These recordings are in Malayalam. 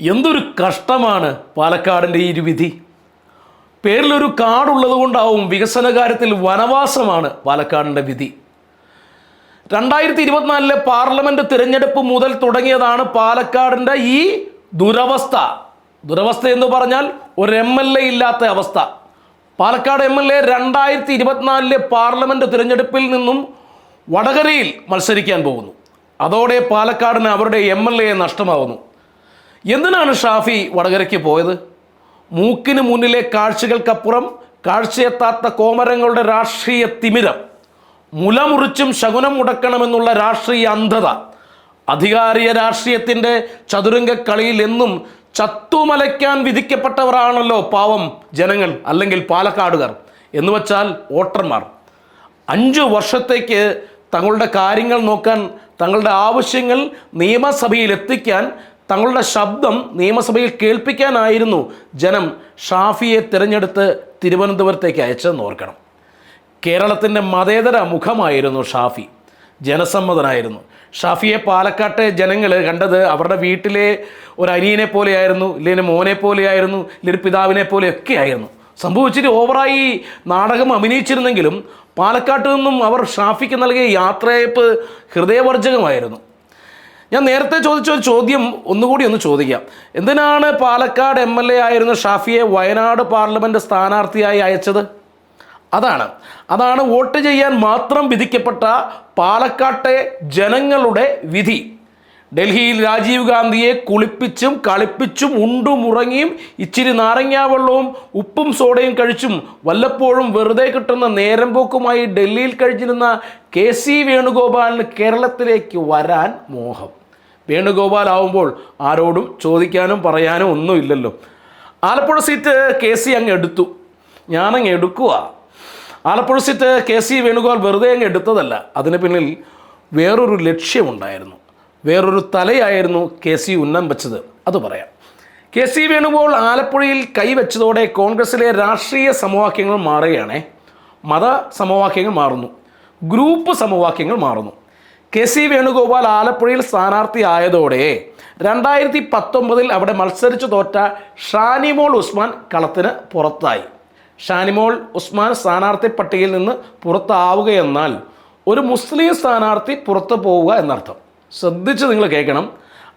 എന്തൊരു കഷ്ടമാണ് പാലക്കാടിന്റെ ഈ ഒരു വിധി. പേരിലൊരു കാടുള്ളത് കൊണ്ടാവും വികസന കാര്യത്തിൽ വനവാസമാണ് പാലക്കാടിന്റെ വിധി. രണ്ടായിരത്തി ഇരുപത്തിനാലിലെ പാർലമെന്റ് തിരഞ്ഞെടുപ്പ് മുതൽ തുടങ്ങിയതാണ് പാലക്കാടിന്റെ ഈ ദുരവസ്ഥ. ദുരവസ്ഥ എന്ന് പറഞ്ഞാൽ ഒരു എം എൽ എ ഇല്ലാത്ത അവസ്ഥ. പാലക്കാട് എം എൽ എ രണ്ടായിരത്തി ഇരുപത്തിനാലിലെ പാർലമെന്റ് തിരഞ്ഞെടുപ്പിൽ നിന്നും വടകരയിൽ മത്സരിക്കാൻ പോകുന്നു. അതോടെ പാലക്കാടിന് അവരുടെ എം എൽ എ നഷ്ടമാവുന്നു. എന്തിനാണ് ഷാഫി വടകരയ്ക്ക് പോയത്? മൂക്കിന് മുന്നിലെ കാഴ്ചകൾക്കപ്പുറം കാഴ്ചയെത്താത്ത കോമരങ്ങളുടെ രാഷ്ട്രീയ തിമിരം മുലമുറിച്ചും ശകുനം മുടക്കണമെന്നുള്ള രാഷ്ട്രീയ അന്ധത അധികാരിയ രാഷ്ട്രീയത്തിന്റെ ചതുരംഗ കളിയിൽ എന്നും ചത്തുമലയ്ക്കാൻ വിധിക്കപ്പെട്ടവരാണല്ലോ പാവം ജനങ്ങൾ അല്ലെങ്കിൽ പാലക്കാടുകാർ എന്ന് വച്ചാൽ വോട്ടർമാർ. അഞ്ചു വർഷത്തേക്ക് തങ്ങളുടെ കാര്യങ്ങൾ നോക്കാൻ തങ്ങളുടെ ആവശ്യങ്ങൾ നിയമസഭയിൽ എത്തിക്കാൻ തങ്ങളുടെ ശബ്ദം നിയമസഭയിൽ കേൾപ്പിക്കാനായിരുന്നു ജനം ഷാഫിയെ തിരഞ്ഞെടുത്ത് തിരുവനന്തപുരത്തേക്ക് അയച്ചതെന്ന് ഓർക്കണം. കേരളത്തിന്റെ മതേതര മുഖമായിരുന്നു ഷാഫി. ജനസമ്മതനായിരുന്നു. ഷാഫിയെ പാലക്കാട്ടെ ജനങ്ങൾ കണ്ടത് അവരുടെ വീട്ടിലെ ഒരു അനിയനെ പോലെയായിരുന്നു ഇല്ലെങ്കിൽ മോനെ പോലെയായിരുന്നു ഇല്ലെങ്കിൽ പിതാവിനെ പോലെയൊക്കെ ആയിരുന്നു. സംഭവിച്ചിട്ട് ഓവറായി നാടകം അഭിനയിച്ചിരുന്നെങ്കിലും പാലക്കാട്ട് നിന്നും അവർ ഷാഫിക്ക് നൽകിയ യാത്രയപ്പ് ഹൃദയവർജകമായിരുന്നു. ഞാൻ നേരത്തെ ചോദിച്ച ഒരു ചോദ്യം ഒന്നുകൂടി ഒന്ന് ചോദിക്കാം. എന്തിനാണ് പാലക്കാട് എം എൽ എ ആയിരുന്ന ഷാഫിയെ വയനാട് പാർലമെന്റ് സ്ഥാനാർത്ഥിയായി അയച്ചത്? അതാണ്. അതാണ് വോട്ട് ചെയ്യാൻ മാത്രം വിധിക്കപ്പെട്ട പാലക്കാട്ടെ ജനങ്ങളുടെ വിധി. ഡൽഹിയിൽ രാജീവ് ഗാന്ധിയെ കുളിപ്പിച്ചും കളിപ്പിച്ചും ഉണ്ടും ഉറങ്ങിയും ഇച്ചിരി നാരങ്ങാവെള്ളവും ഉപ്പും സോഡയും കഴിച്ചും വല്ലപ്പോഴും വെറുതെ കിട്ടുന്ന നേരം പോക്കുമായി ഡൽഹിയിൽ കഴിച്ചിരുന്ന കെ സി വേണുഗോപാലിന് കേരളത്തിലേക്ക് വരാൻ മോഹം. വേണുഗോപാൽ ആവുമ്പോൾ ആരോടും ചോദിക്കാനും പറയാനും ഒന്നുമില്ലല്ലോ ആലപ്പുഴ സീറ്റ് കെ സി അങ്ങ് എടുത്തു. ഞാനങ്ങ് എടുക്കുക Alappuzha seat K C Venugopal വെറുതെ അങ്ങ് എടുത്തതല്ല. അതിന് പിന്നിൽ വേറൊരു ലക്ഷ്യമുണ്ടായിരുന്നു. വേറൊരു തലയായിരുന്നു കെ സി ഉന്നം വെച്ചത്. അത് പറയാം. കെ സി വേണുഗോൾ ആലപ്പുഴയിൽ കൈവച്ചതോടെ കോൺഗ്രസിലെ രാഷ്ട്രീയ സമവാക്യങ്ങൾ മാറുകയാണേ. മത സമവാക്യങ്ങൾ മാറുന്നു. ഗ്രൂപ്പ് സമവാക്യങ്ങൾ മാറുന്നു. കെ സി വേണുഗോപാൽ ആലപ്പുഴയിൽ സ്ഥാനാർത്ഥി ആയതോടെ രണ്ടായിരത്തി പത്തൊമ്പതിൽ അവിടെ മത്സരിച്ചു തോറ്റ ഷാനിമോൾ ഉസ്മാൻ കളത്തിന് പുറത്തായി. ഷാനിമോൾ ഉസ്മാൻ സ്ഥാനാർത്ഥി പട്ടികയിൽ നിന്ന് പുറത്താവുകയെന്നാൽ ഒരു മുസ്ലിം സ്ഥാനാർത്ഥി പുറത്തു പോവുക എന്നർത്ഥം. ശ്രദ്ധിച്ച് നിങ്ങൾ കേൾക്കണം.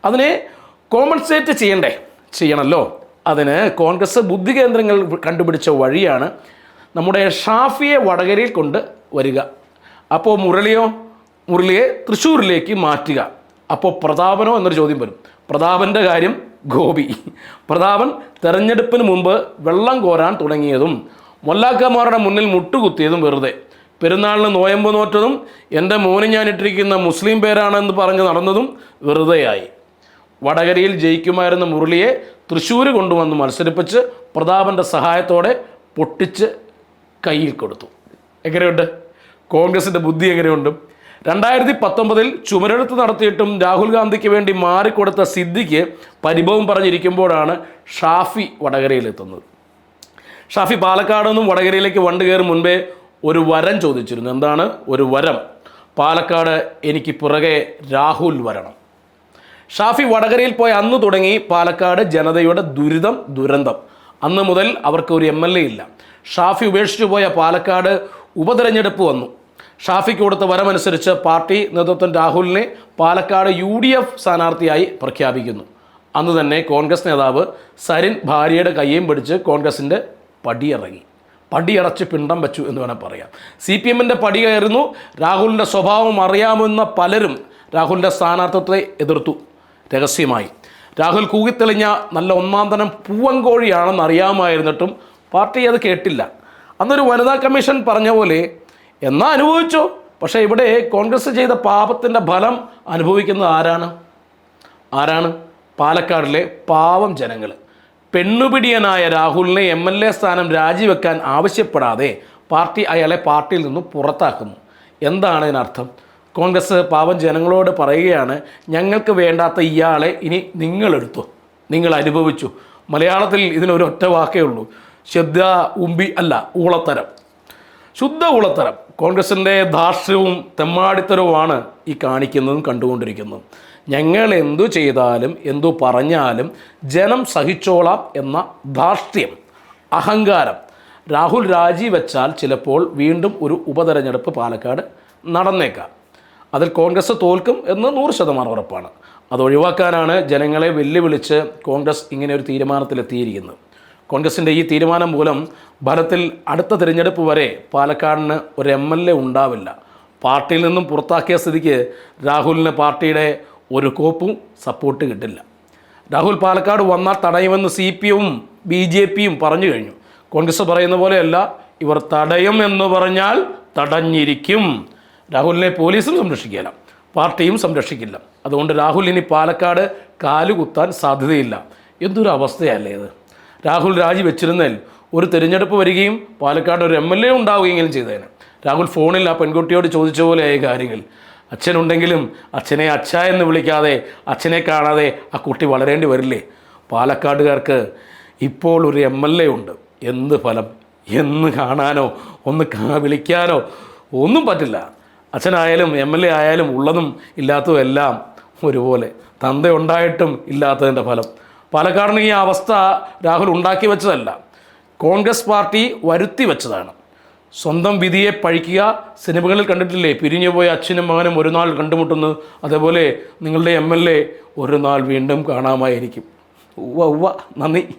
അതിനെ കോമ്പൻസേറ്റ് ചെയ്യണ്ടേ? ചെയ്യണമല്ലോ അതിന് കോൺഗ്രസ് ബുദ്ധി കേന്ദ്രങ്ങൾ കണ്ടുപിടിച്ച വഴിയാണ് നമ്മുടെ ഷാഫിയെ വടകരയിൽ കൊണ്ട് വരിക. അപ്പോൾ മുരളിയോ മുരളിയെ തൃശ്ശൂരിലേക്ക് മാറ്റുക. അപ്പോൾ പ്രതാപനോ എന്നൊരു ചോദ്യം വരും. പ്രതാപന്റെ കാര്യം ഗോപി. പ്രതാപൻ തെരഞ്ഞെടുപ്പിന് മുമ്പ് വെള്ളം കോരാൻ തുടങ്ങിയതും മൊല്ലാക്കന്മാരുടെ മുന്നിൽ മുട്ടുകുത്തിയതും വെറുതെ. പെരുന്നാളിന് നോയമ്പ് നോറ്റതും എന്റെ മോന് ഞാൻ ഇട്ടിരിക്കുന്ന മുസ്ലിം പേരാണെന്ന് പറഞ്ഞ് നടന്നതും വെറുതെയായി. വടകരയിൽ ജയിക്കുമായിരുന്ന മുരളിയെ തൃശ്ശൂർ കൊണ്ടുവന്ന് മത്സരിപ്പിച്ച് പ്രതാപന്റെ സഹായത്തോടെ പൊട്ടിച്ച് കയ്യിൽ കൊടുത്തു. എങ്ങനെയുണ്ട്? കോൺഗ്രസിന്റെ ബുദ്ധി എങ്ങനെയുണ്ട്? രണ്ടായിരത്തി പത്തൊമ്പതിൽ ചുമരെടുത്ത് നടത്തിയിട്ടും രാഹുൽ ഗാന്ധിക്ക് വേണ്ടി മാറിക്കൊടുത്ത സിദ്ദിഖ് പരിഭവം പറഞ്ഞിരിക്കുമ്പോഴാണ് ഷാഫി വടകരയിലെത്തുന്നത്. ഷാഫി പാലക്കാട് നിന്നും വടകരയിലേക്ക് വണ്ട് കയറും മുൻപേ ഒരു വരം ചോദിച്ചിരുന്നു. എന്താണ്? ഒരു വരം. പാലക്കാട് എനിക്ക് പുറകെ രാഹുൽ വരണം. ഷാഫി വടകരയിൽ പോയ അന്ന് തുടങ്ങി പാലക്കാട് ജനതയുടെ ദുരിതം ദുരന്തം. അന്ന് മുതൽ അവർക്ക് ഒരു എം എൽ എ ഇല്ല. ഷാഫി ഉപേക്ഷിച്ചു പോയ പാലക്കാട് ഉപതെരഞ്ഞെടുപ്പ് വന്നു. ഷാഫിക്ക് കൊടുത്ത വരമനുസരിച്ച് പാർട്ടി നേതൃത്വം രാഹുലിനെ പാലക്കാട് യു ഡി എഫ് സ്ഥാനാർത്ഥിയായി പ്രഖ്യാപിക്കുന്നു. അന്ന് തന്നെ കോൺഗ്രസ് നേതാവ് സരിൻ ഭാര്യയുടെ കയ്യും പിടിച്ച് കോൺഗ്രസിന്റെ പടിയിറങ്ങി. പടിയടച്ച് പിണ്ടം വെച്ചു എന്ന് വേണേൽ പറയാം സി പി എമ്മിന്റെ പടി കയറുന്നു. രാഹുലിന്റെ സ്വഭാവം അറിയാമെന്ന പലരും രാഹുലിന്റെ സ്ഥാനാർത്ഥിത്വത്തെ എതിർത്തു. രഹസ്യമായി. രാഹുൽ കൂകിത്തെളിഞ്ഞ നല്ല ഒന്നാം തരം പൂവങ്കോഴിയാണെന്ന് അറിയാമായിരുന്നിട്ടും പാർട്ടി അത് കേട്ടില്ല. അന്നൊരു വനിതാ കമ്മീഷൻ പറഞ്ഞ പോലെ എന്നാ അനുഭവിച്ചോ? പക്ഷേ ഇവിടെ കോൺഗ്രസ് ചെയ്ത പാപത്തിന്റെ ഫലം അനുഭവിക്കുന്നത് ആരാണ്? ആരാണ്? പാലക്കാടിലെ പാവം ജനങ്ങൾ പെണ്ണുപിടിയനായ രാഹുലിനെ എം എൽ എ സ്ഥാനം രാജിവെക്കാൻ ആവശ്യപ്പെടാതെ പാർട്ടി അയാളെ പാർട്ടിയിൽ നിന്നും പുറത്താക്കുന്നു. എന്താണ് ഇതിനർത്ഥം കോൺഗ്രസ് പാവം ജനങ്ങളോട് പറയുകയാണ് ഞങ്ങൾക്ക് വേണ്ടാത്ത ഇയാളെ ഇനി നിങ്ങളെടുത്തു. നിങ്ങൾ അനുഭവിച്ചു. മലയാളത്തിൽ ഇതിനൊരു ഒറ്റ വാക്കേ ഉള്ളൂ. ശ്രദ്ധ ഉമ്പി അല്ല ഊളത്തരം. ശുദ്ധ ഊളത്തരം. കോൺഗ്രസിന്റെ ധാർഷ്ട്യവും തെമ്മാടിത്തരവുമാണ് ഈ കാണിക്കുന്നതും കണ്ടുകൊണ്ടിരിക്കുന്നതും. ഞങ്ങൾ എന്തു ചെയ്താലും എന്തു പറഞ്ഞാലും ജനം സഹിച്ചോളാം എന്ന ധാർഷ്ട്യം അഹങ്കാരം രാഹുൽ രാജിവെച്ചാൽ ചിലപ്പോൾ വീണ്ടും ഒരു ഉപതെരഞ്ഞെടുപ്പ് പാലക്കാട് നടന്നേക്കാം. അതിൽ കോൺഗ്രസ് തോൽക്കും എന്ന് നൂറ് ശതമാനം ഉറപ്പാണ്. അത് ഒഴിവാക്കാനാണ് ജനങ്ങളെ വെല്ലുവിളിച്ച് കോൺഗ്രസ് ഇങ്ങനെ ഒരു തീരുമാനത്തിലെത്തിയിരിക്കുന്നത്. കോൺഗ്രസിന്റെ ഈ തീരുമാനം മൂലം ഫലത്തിൽ അടുത്ത തിരഞ്ഞെടുപ്പ് വരെ പാലക്കാടിന് ഒരു എം എൽ എ ഉണ്ടാവില്ല. പാർട്ടിയിൽ നിന്നും പുറത്താക്കിയ സ്ഥിതിക്ക് രാഹുലിന് പാർട്ടിയുടെ ഒരു കോപ്പും സപ്പോർട്ട് കിട്ടില്ല. രാഹുൽ പാലക്കാട് വന്നാൽ തടയുമെന്ന് സി പി എമ്മും ബി ജെ പിയും പറഞ്ഞു കഴിഞ്ഞു. കോൺഗ്രസ് പറയുന്ന പോലെയല്ല ഇവർ തടയും എന്ന് പറഞ്ഞാൽ തടഞ്ഞിരിക്കും. രാഹുലിനെ പോലീസും സംരക്ഷിക്കില്ല പാർട്ടിയും സംരക്ഷിക്കില്ല. അതുകൊണ്ട് രാഹുൽ ഇനി പാലക്കാട് കാലുകുത്താൻ സാധ്യതയില്ല. എന്തൊരു അവസ്ഥയല്ലേ ഇത്? രാഹുൽ രാജിവെച്ചിരുന്നേൽ ഒരു തിരഞ്ഞെടുപ്പ് വരികയും പാലക്കാട് ഒരു എം എൽ എ ഉണ്ടാവുകയെങ്കിലും ചെയ്തേനെ. രാഹുൽ ഫോണിൽ ആ പെൺകുട്ടിയോട് ചോദിച്ച പോലെയായ കാര്യങ്ങൾ. അച്ഛനുണ്ടെങ്കിലും അച്ഛനെ അച്ഛ എന്ന് വിളിക്കാതെ അച്ഛനെ കാണാതെ ആ കുട്ടി വളരേണ്ടി വരില്ലേ? പാലക്കാടുകാർക്ക് ഇപ്പോൾ ഒരു എം എൽ എ ഉണ്ട്. എന്ത് ഫലം? എന്ന് കാണാനോ? ഒന്ന് വിളിക്കാനോ? ഒന്നും പറ്റില്ല. അച്ഛനായാലും എം എൽ എ ആയാലും ഉള്ളതും ഇല്ലാത്തതും എല്ലാം ഒരുപോലെ. തന്ത ഉണ്ടായിട്ടും ഇല്ലാത്തതിന്റെ ഫലം. പാലക്കാടിന് ഈ അവസ്ഥ രാഹുൽ ഉണ്ടാക്കി വെച്ചതല്ല. കോൺഗ്രസ് പാർട്ടി വരുത്തി വെച്ചതാണ്. സ്വന്തം വിധിയെ പഴിക്കുക സിനിമകളിൽ കണ്ടിട്ടില്ലേ? പിരിഞ്ഞുപോയ അച്ഛനും മകനും ഒരു നാൾ കണ്ടുമുട്ടുന്നു. അതേപോലെ നിങ്ങളുടെ എം എൽ എ ഒരു നാൾ വീണ്ടും കാണാമായിരിക്കും. ഉവ്വ ഉവ്വ നന്ദി.